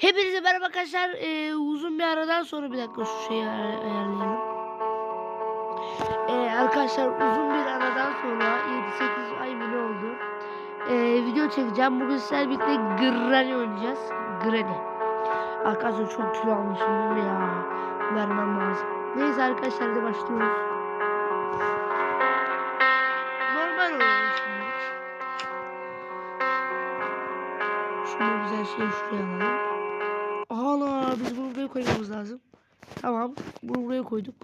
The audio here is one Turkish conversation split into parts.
Hepinize merhaba arkadaşlar. Ee, uzun bir aradan sonra bir dakika şu şeyi ay- ayarlayalım. Ee, arkadaşlar uzun bir aradan sonra 7-8 ay ne oldu? Ee, video çekeceğim. Bugün sizlerle birlikte Granny oynayacağız. Granny. Arkadaşlar çok kilo almışım ya? Vermem lazım. Neyse arkadaşlar hadi başlıyoruz. Normal oynayalım şimdi. Şunu güzel şey şuraya alalım. Ana biz bunu buraya koymamız lazım. Tamam. Bunu buraya koyduk.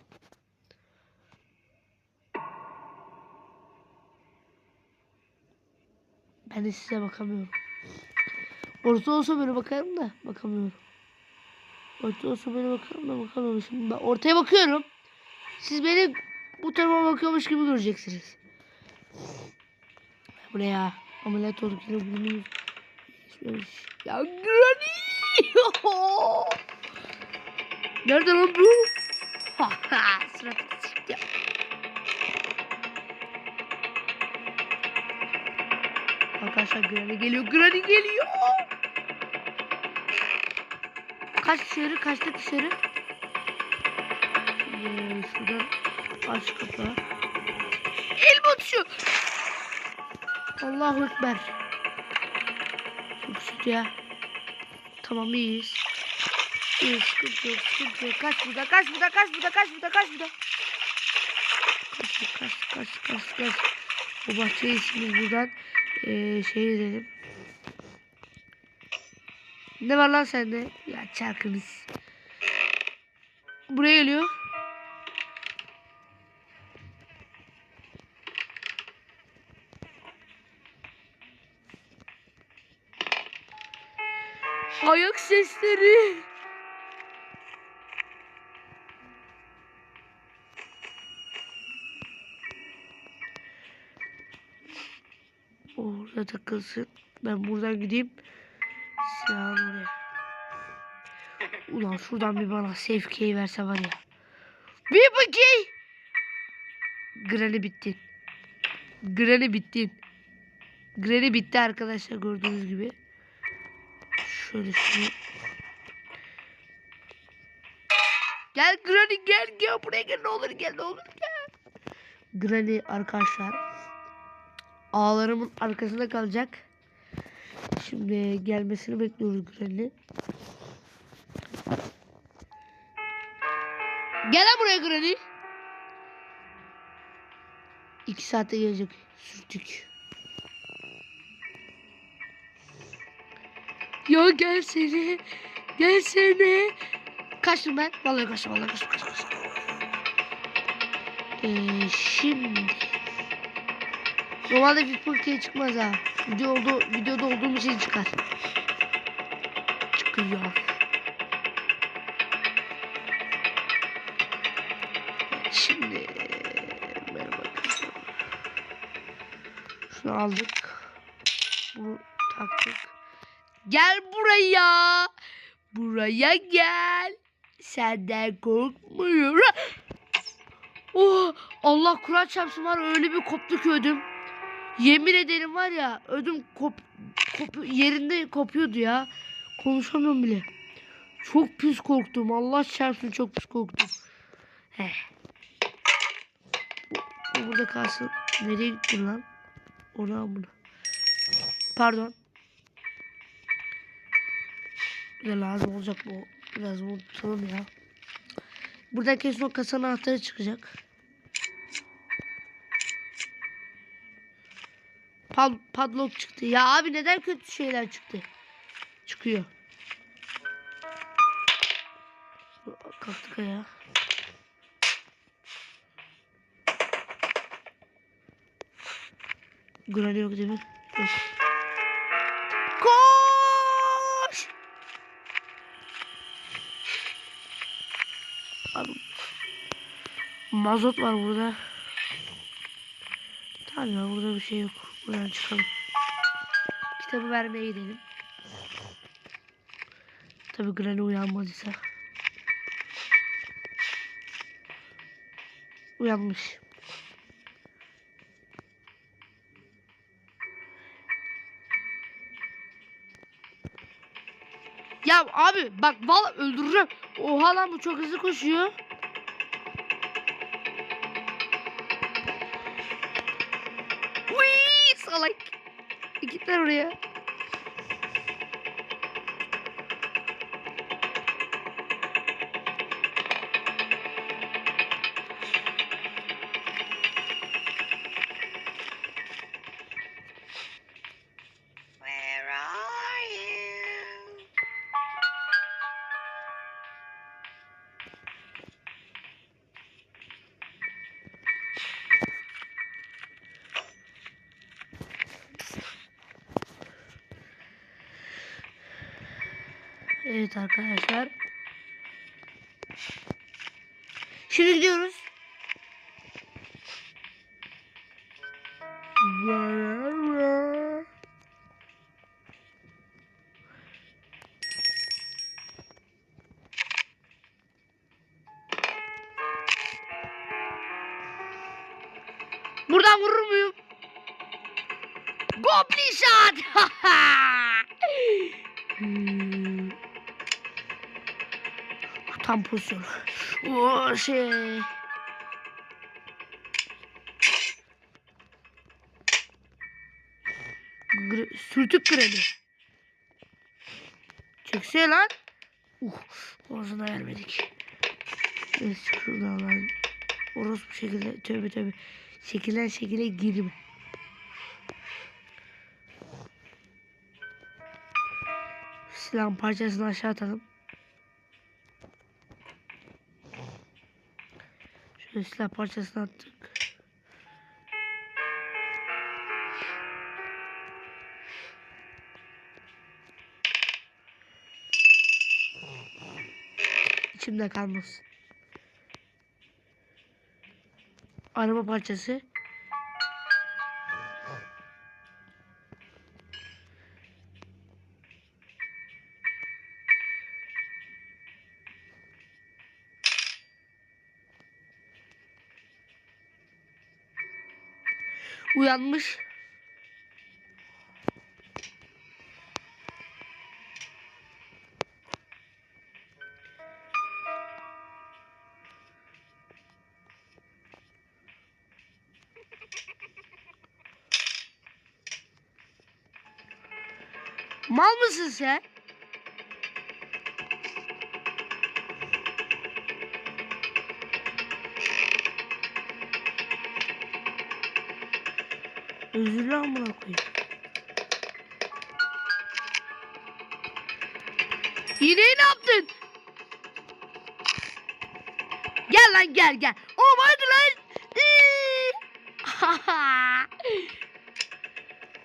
Ben de size bakamıyorum. Orta olsa böyle bakarım da bakamıyorum. Orta olsa böyle bakarım da bakamıyorum. Şimdi ben ortaya bakıyorum. Siz beni bu tarafa bakıyormuş gibi göreceksiniz. Bu ne ya? Ameliyat olduk yine bunu Şöyle- Ya Granny! Nerede lan bu? Suratı çıktı. Arkadaşlar Granny geliyor. Granny geliyor. Kaç dışarı? Kaçta dışarı? Şimdi şuradan aç kapağı. El atışıyor. Allahu Ekber. Çok süt ya. Tamam iyiyiz. İyi sıkıntı yok sıkıntı yok. Kaç burada kaç burada kaç burada kaç burada kaç burada. Kaç kaç kaç kaç kaç. Bu bahçeyi şimdi buradan eee şey edelim. Ne var lan sende? Ya çarkınız. Buraya geliyor. Ayak sesleri. Orada takılsın. Ben buradan gideyim. Silahını oraya. Ulan şuradan bir bana safe key verse var ya. Bir bakayım. Granny bittin. Granny bittin. Granny bitti arkadaşlar gördüğünüz gibi. Şöyle şunu. Gel Granny gel gel buraya gel ne olur gel ne olur gel. Granny arkadaşlar ağlarımın arkasında kalacak. Şimdi gelmesini bekliyoruz Granny. Gel buraya Granny. İki saate gelecek. Sürtük. Ya gelsene. Gelsene. Kaçtım ben. Vallahi kaçtım. Vallahi kaçtım. kaçtım, kaçtım. Ee, şimdi. Normalde bir pırkaya çıkmaz ha. Video oldu, videoda olduğum için çıkar. Çıkıyor. Şimdi merhaba. Şunu aldık. Gel buraya. Buraya gel. Senden korkmuyorum. Oh, Allah Kur'an çarpsın var öyle bir koptu ki ödüm. Yemin ederim var ya ödüm kop, kop yerinde kopuyordu ya. Konuşamıyorum bile. Çok pis korktum. Allah çarpsın çok pis korktum. Heh. Bu, bu burada kalsın. Nereye gittin lan? Ona bunu. Pardon. Bize lazım olacak bu. Biraz unutalım ya. Buradan kesin o kasanın anahtarı çıkacak. Pad padlock çıktı. Ya abi neden kötü şeyler çıktı? Çıkıyor. Kalktık ayağa. Granny yok değil mi? Yok. Mazot var burada. Tamam ya burada bir şey yok. Buradan çıkalım. Kitabı vermeye gidelim. Tabi Granny uyanmadıysa. Uyanmış. Ya abi bak vallahi öldüreceğim. Oha lan bu çok hızlı koşuyor. Gitler oraya. Arkadaşlar. Şimdi gidiyoruz. Buradan Pozisyon. O şey. Gr- sürtük kremi. Çeksene lan. Uh, ağzına vermedik. Evet, şuradan alalım. Orospu şekilde tövbe tövbe. Şekilden şekile girme. Silahın parçasını aşağı atalım. Şöyle silah parçasını attık. İçimde kalmasın. Araba parçası. Uyanmış. Mal mısın sen? Özürlü amına koyayım. İğneyi ne yaptın? Gel lan gel gel. Oğlum hadi lan.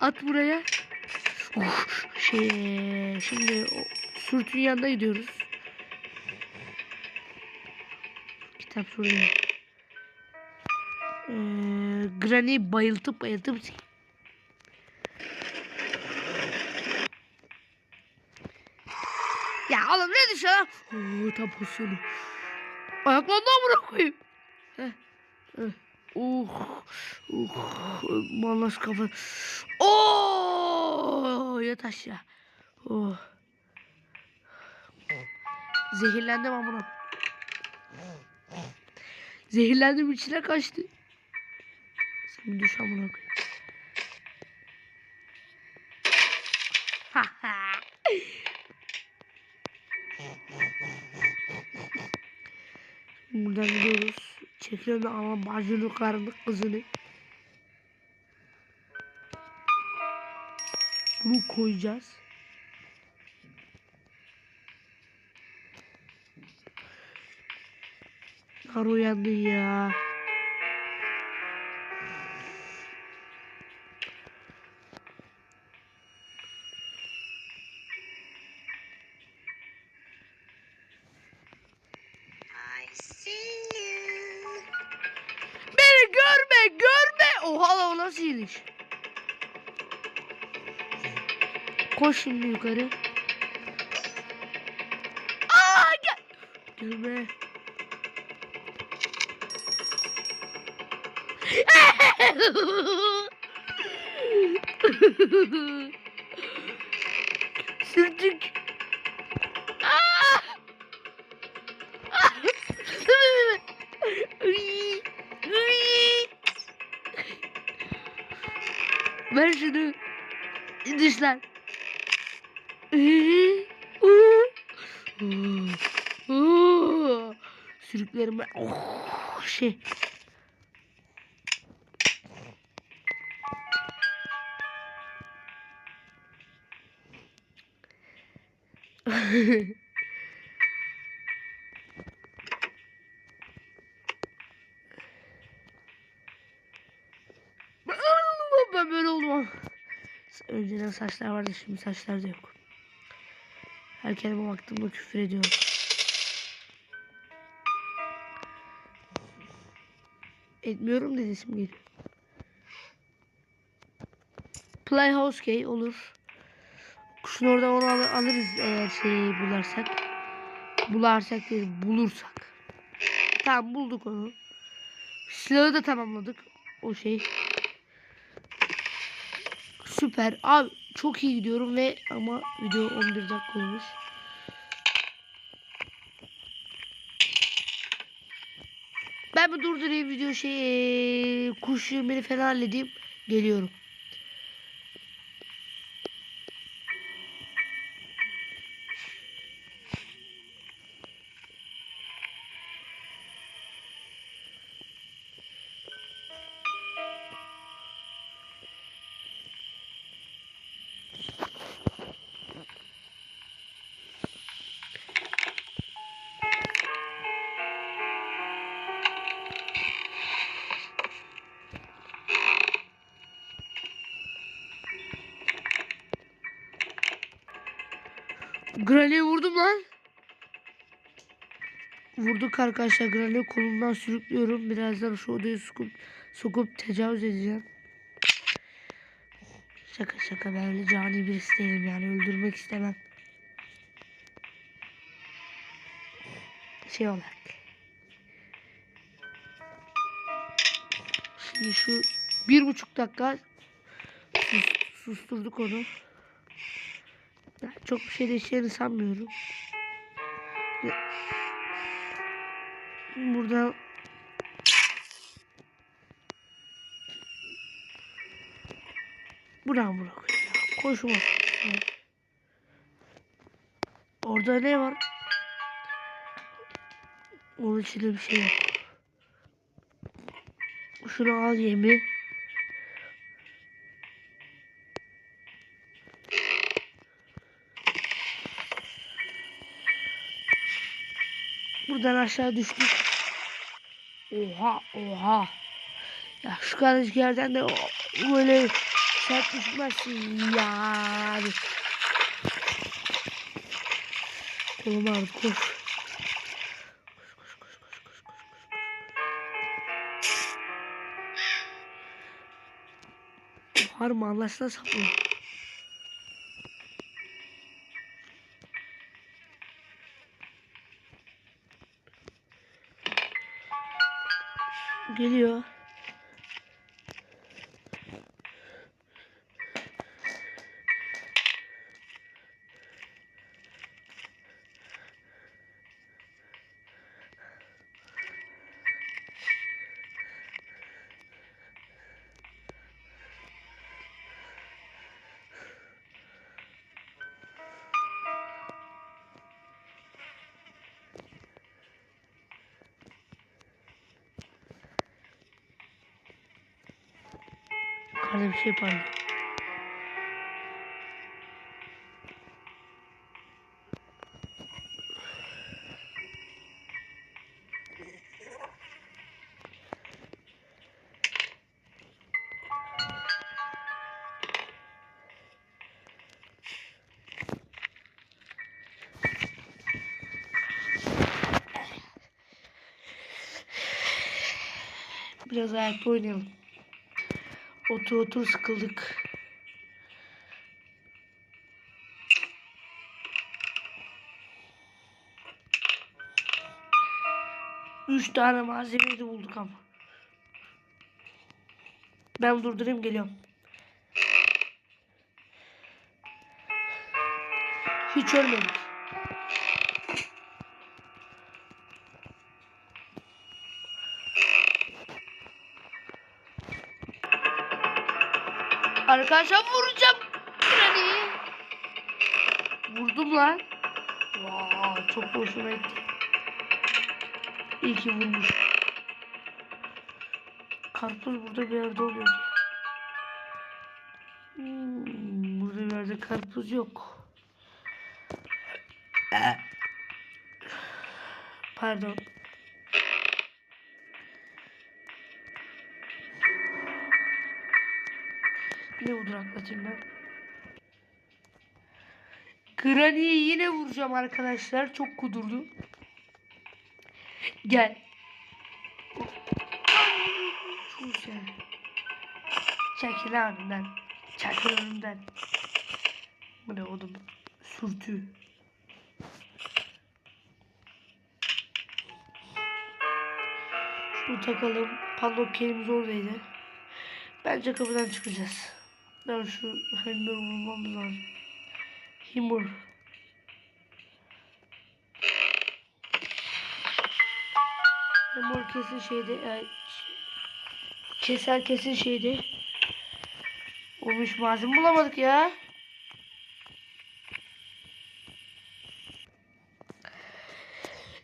At buraya. Oh, şey, şimdi o sürtün yanına gidiyoruz. Kitap şuraya. Ee, Granny bayıltıp bayıltıp Ya oğlum ne düşüyor lan? Oo, tam pozisyonu. Ayaklarından bırakayım. Heh. Uh, uh, malas kafa. Oo, yat aşağı. Oh. Zehirlendim amına. Zehirlendim içine kaçtı. Bir düş amına. Buradan gidiyoruz. Çekiyorum ama bacını karını kızını. Bunu koyacağız. Kar uyandı ya. Oha o nasıl iniş? Koş şimdi yukarı. Aa gel. Gelme. Sürtük. Şunu. Dışlar. Sürüklerime oh, şey. Önceden saçlar vardı şimdi saçlar da yok. Her kelime baktığımda küfür ediyorum. Etmiyorum dedi isim geliyor. Playhouse Key olur. Kuşun oradan onu al- alırız eğer şeyi bularsak. Bularsak değil bulursak. Tamam bulduk onu. Silahı da tamamladık. O şey. Süper. Abi çok iyi gidiyorum ve ama video 11 dakika olmuş. Ben bir durdurayım video şey kuş yemini falan halledeyim. Geliyorum. Granny'e vurdum lan. Vurduk arkadaşlar. Granny'e kolundan sürüklüyorum. Birazdan şu odaya sokup, sokup tecavüz edeceğim. Şaka şaka ben öyle cani birisi değilim yani öldürmek istemem. Şey olarak. Şimdi şu bir buçuk dakika sus, susturduk onu. Ben çok bir şey değişeceğini sanmıyorum. Burada Buradan bırakıyor ya. Koşma. Orada ne var? Onun içinde bir şey yok. Şunu al yemi. Buradan aşağı düştük. Oha oha. Ya şu kadarcık yerden de böyle sert düşmezsin ya. Kolum ağrıdı koş. Koş koş koş koş koş koş koş. Harma anlaşılan saplıyor. Yukarıda bir şey parlıyor. Biraz ayakta oynayalım. Otur otur sıkıldık. Üç tane malzemeyi de bulduk ama. Ben durdurayım geliyorum. Hiç ölmedik. Arkadaşlar vuracağım. Granny'i. Vurdum lan. Vaa çok hoşuma gitti. İyi ki vurmuş. Karpuz burada bir yerde oluyor. Hmm, burada bir yerde karpuz yok. Pardon. Atlatayım ben? Yine vuracağım arkadaşlar. Çok kudurdu. Gel. Çekil önümden. Çekil önümden. Bu ne oğlum? Sürtü. Şunu takalım. Padlock kelimiz oradaydı. Bence kapıdan çıkacağız. Ben şu Hammer'ı bulmamız lazım. Hammer. Hammer kesin şeyde. e, keser kesin şeyde. Olmuş malzeme bulamadık ya.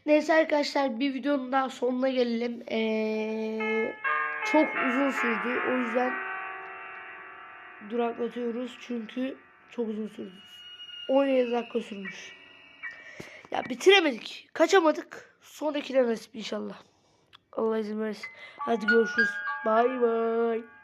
Neyse arkadaşlar bir videonun daha sonuna gelelim. Ee, çok uzun sürdü. O yüzden duraklatıyoruz. Çünkü çok uzun sürdü. 17 dakika sürmüş. Ya bitiremedik. Kaçamadık. Sonrakine nasip inşallah. Allah izin verirse. Hadi görüşürüz. Bay bay.